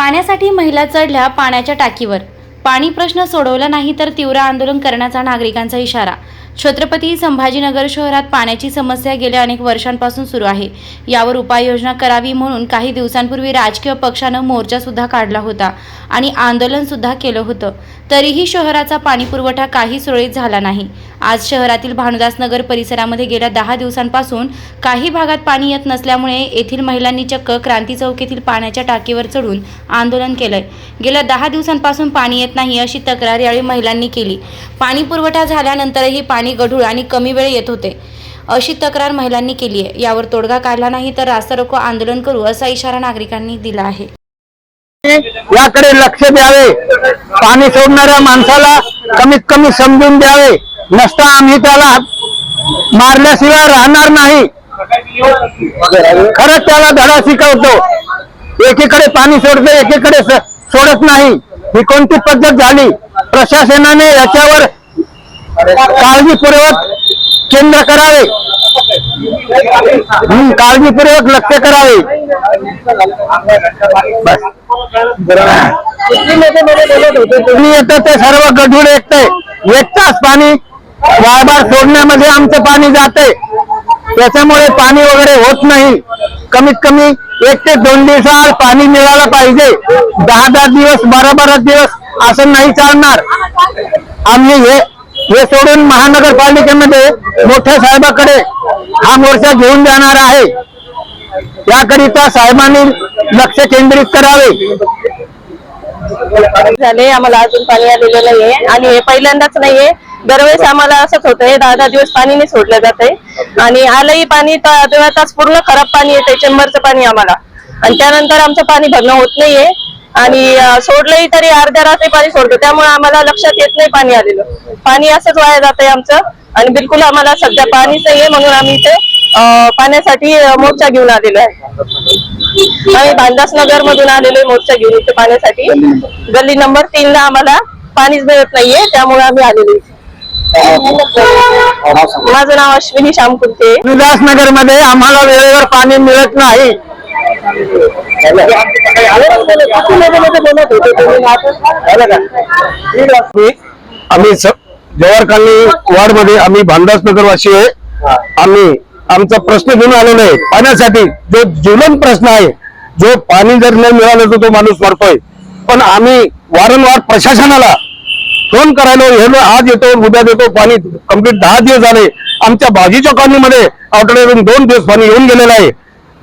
पाण्यासाठी महिला चढल्या पाण्याच्या टाकीवर. पाणी प्रश्न सोडवला नाही तर तीव्र आंदोलन करण्याचा नागरिकांचा इशारा. छत्रपती संभाजीनगर शहरात पाण्याची समस्या गेल्या अनेक वर्षांपासून सुरू आहे. यावर उपाययोजना करावी म्हणून काही दिवसांपूर्वी राजकीय पक्षानं मोर्चासुद्धा काढला होता आणि आंदोलनसुद्धा केलं होतं. तरीही शहराचा पाणीपुरवठा काही सुरळीत झाला नाही. आज शहरातील भानुदासनगर परिसरामध्ये गेल्या दहा दिवसांपासून काही भागात पाणी येत नसल्यामुळे येथील महिलांनी चक्क क्रांती चौकीतील पाण्याच्या टाकीवर चढून आंदोलन केलंय. गेल्या दहा दिवसांपासून पाणी येत नाही अशी तक्रार यावेळी महिलांनी केली. पाणी पुरवठा झाल्यानंतरही पाणी गढूळ आणि कमी वेळ येत होते. अशी तक्रार महिलांनी केली आहे. यावर तोडगा काढला नाही तर रास्ता रोको आंदोलन करू असा इशारा नागरिकांनी दिला आहे. याकडे लक्ष द्यावे. पाणी सोडणाऱ्या माणसाला कमीत कमी समजून द्यावे. नसता आम्ही त्याला मारल्याशिवाय राहणार नाही. खरंच त्याला धडा शिकवतो. एकीकडे पाणी सोडतो एकीकडे सोडत नाही. ही कोणती पद्धत झाली? प्रशासनाने याच्यावर काळजीपूर्वक केंद्र करावे. काळजीपूर्वक लक्ष करावे. तुम्ही येत येतं ते सर्व गढूळ एकते एक तास पाणी. वारंवार सोडण्यामध्ये आमचं पाणी जाते त्याच्यामुळे पाणी वगैरे होत नाही. कमीत कमी एक ते दोन दिवसाआड पाणी मिळालं पाहिजे. दहा दहा दिवस बारा बारा दिवस असं नाही चालणार. आम्ही हे हे सोडून महानगरपालिकेमध्ये मोठ्या साहेबाकडे हा मोर्चा घेऊन जाणार आहे. याकरिता साहेबांनी लक्ष केंद्रित करावे. झाले आम्हाला अजून पाणी आलेलं नाहीये. आणि हे पहिल्यांदाच नाहीये. दरवेळेस आम्हाला असंच होतंय दहा दहा दिवस पाणी सोडलं जातंय. आणि आलंही पाणी तर तास पूर्ण खराब पाणी येतंय चेंबरचं पाणी आम्हाला. आणि त्यानंतर आमचं पाणी भरणं होत नाहीये. आणि सोडलंही तरी अर्ध्या रात्री पाणी सोडतो. त्यामुळे आम्हाला लक्षात येत नाही पाणी आलेलं. पाणी असंच वाया जातंय आमचं. आणि बिलकुल आम्हाला सध्या पाणीच नाहीये म्हणून आम्ही इथे अं, पाण्यासाठी मोर्चा घेऊन आलेलो आहे. आम्ही भांडास नगर मधून आलेलो मोर्चा घेऊन इथे पाण्यासाठी. गल्ली नंबर तीन ला आम्हाला पाणीच मिळत नाहीये त्यामुळे आम्ही आलेलो माझं नाव अश्विनी श्यामकुंते उल्हासनगरमध्ये आम्हाला वेळेवर पाणी मिळत नाही. आम्ही जवाहर कॉलनी वार्डमध्ये आम्ही भांडास नगरवासी आहे. आम्ही आमचा प्रश्न घेऊन आलेलो आहे. पाण्यासाठी जो ज्वलन प्रश्न आहे जो पाणी जर नाही मिळालं तर तो माणूस मरतोय. पण आम्ही वारंवार प्रशासनाला फोन करायला गेलो आज येतो उद्या देतो पाणी कंप्लीट दहा दिवस झाले. आमच्या भाजीच्या कॉलनीमध्ये आठवड्यातून दोन दिवस पाणी येऊन गेलेलं आहे.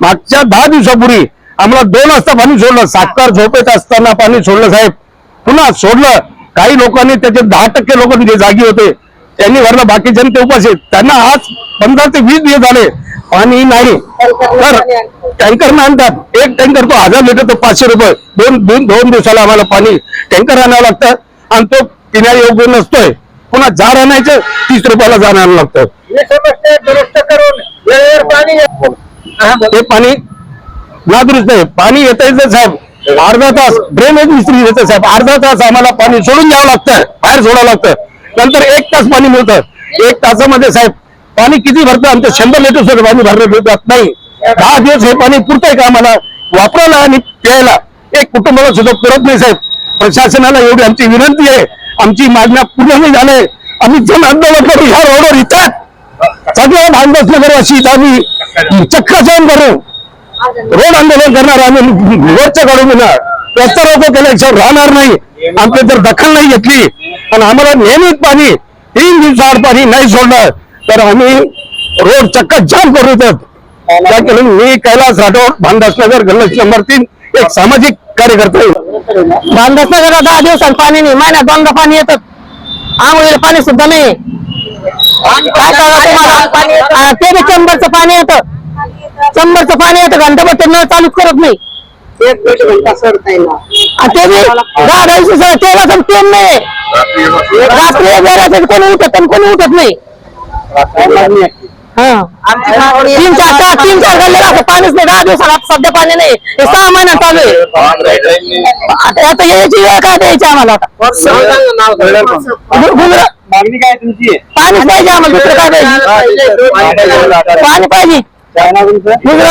मागच्या दहा दिवसापूर्वी आम्हाला दोन वाजता पाणी सोडलं. साखर झोपेत असताना पाणी सोडलं साहेब. पुन्हा सोडलं. काही लोकांनी त्याचे दहा टक्के लोक जे जागी होते. त्यांनी भरलं बाकी जनते उपास आहेत त्यांना आज पंधरा ते वीस दिवस झाले पाणी नाही. तर टँकर आणतात. एक टँकर तो हजार लिटर तो पाचशे रुपये. दोन दोन दोन दिवसाला आम्हाला पाणी टँकर आणावं लागतं. आणि तो पिण्या योग्य नसतोय. पुन्हा जार आणायचं तीस रुपयाला जार आणावं लागतं. ते पाणी नादुरुस्त आहे पाणी येत साहेब. अर्धा तास ड्रेनेज मिस्त्री येतं साहेब. अर्धा तास आम्हाला पाणी सोडून द्यावं लागतं बाहेर सोडावं लागतं नंतर एक तास पाणी मिळतं. एक तासामध्ये साहेब पाणी किती भरतं? आमचं शंभर लिटर सुद्धा पाणी भरलं मिळतात नाही. दहा दिवस हे पाणी पुरतंय का आम्हाला? वापरायला आणि प्यायला. एक कुटुंबाला सुद्धा पुरत नाही साहेब. प्रशासनाला एवढी आमची विनंती आहे. आमची मागण्या पूर्ण नाही झाले. आम्ही जन आंदोलन करू ह्या रोडवर इथं. सगळ्या भांडस नगरवासी आम्ही चक्र जाऊन करू. रोड आंदोलन करणार आम्ही मोर्चा काढून देणार रस्ता रोको केल्याशिवाय राहणार नाही. आमची जर दखल नाही घेतली. आणि आम्हाला नियमित पाणी तीन दिवसाआड पाणी नाही सोडलं तर आम्ही रोड चक्क जाम करू देत त्या केलं मी कैलास राठोड भांडासनगर गल्लस नंबर तीन एक सामाजिक कार्यकर्ता आहे. दहा दिवसात पाणी नाही. महिन्यात दोनदा पाणी येतात आंघोळीला पाणी सुद्धा नाही. तुम्हाला हा, ते बी चंबरचं पाणी येतं चंबरचं पाणी येतं घंटाभर ते नळ चालूच करत नाही आ, ते बी दहा दिवशी तेव्हा पेन नाही रात्री कोणी उठत आणि कोणी उठत नाही हा. तीन चार चार तीन चार गल्ले पाणीच नाही दहा दिवसाला आता सध्या पाणी नाही हे सहा महिना चालू आहे आता आता यायची वेळ काय द्यायची आम्हाला आता मागणी काय तुमची? पाणीच पाहिजे आम्हाला दुसरं काय पाहिजे? पाणी पाहिजे. गुजरा-